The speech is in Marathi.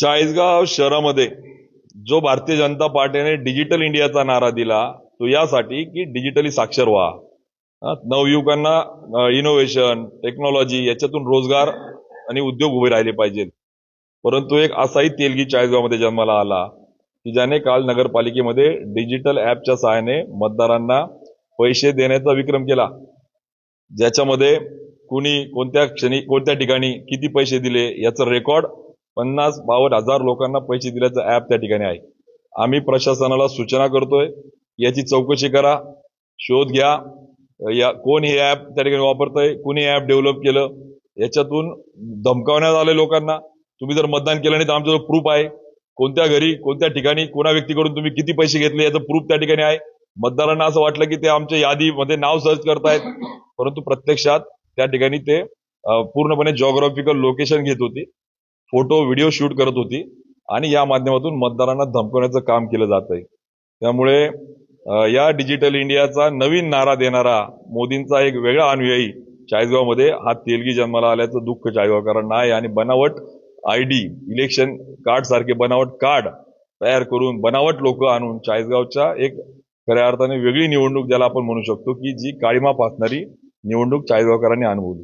चाळीसगाव शहरामध्ये जो भारतीय जनता पार्टीने डिजिटल इंडियाचा नारा दिला तो यासाठी की डिजिटली साक्षर व्हा. नवयुवकांना इनोव्हेशन टेक्नॉलॉजी याच्यातून रोजगार आणि उद्योग उभे राहिले पाहिजेत. परंतु एक असाही तेलगी चाळीसगावमध्ये जन्माला आला की ज्याने काल नगरपालिकेमध्ये डिजिटल ऍपच्या सहाय्याने मतदारांना पैसे देण्याचा विक्रम केला. ज्याच्यामध्ये कुणी कोणत्या क्षणी कोणत्या ठिकाणी किती पैसे दिले याचं रेकॉर्ड पन्नास बावन्न हजार लोकांना पैसे दिल्याचं ऍप त्या ठिकाणी आहे. आम्ही प्रशासनाला सूचना करतोय याची चौकशी करा शोध घ्या या कोण हे ऍप त्या ठिकाणी वापरतंय कोणी ऍप डेव्हलप केलं याच्यातून धमकावण्यात आले लोकांना. तुम्ही जर मतदान केलं नाही तर आमच्याजवळ प्रूफ आहे कोणत्या घरी कोणत्या ठिकाणी कोणा व्यक्तीकडून तुम्ही किती पैसे घेतले याचं प्रूफ त्या ठिकाणी आहे. मतदारांना असं वाटलं की ते आमच्या यादीमध्ये नाव सर्च करतायत परंतु प्रत्यक्षात त्या ठिकाणी ते पूर्णपणे जॉग्राफिकल लोकेशन घेत होती. फोटो व्हिडिओ शूट करत होती आणि या माध्यमातून मतदारांना धमकवण्याचं काम केलं जात आहे त्यामुळे या डिजिटल इंडियाचा नवीन नारा देणारा मोदींचा एक वेगळा अनुयायी चाळीसगावमध्ये हा तेलगी जन्माला आल्याचं दुःख चाळीसगावकरांना आहे आणि बनावट आय डी इलेक्शन कार्ड सारखे बनावट कार्ड तयार करून बनावट लोक आणून चाळीसगावच्या एक खऱ्या अर्थाने वेगळी निवडणूक ज्याला आपण म्हणू शकतो की जी काळीमा फासणारी निवडणूक चाळीसगावकरांनी अनुभवली.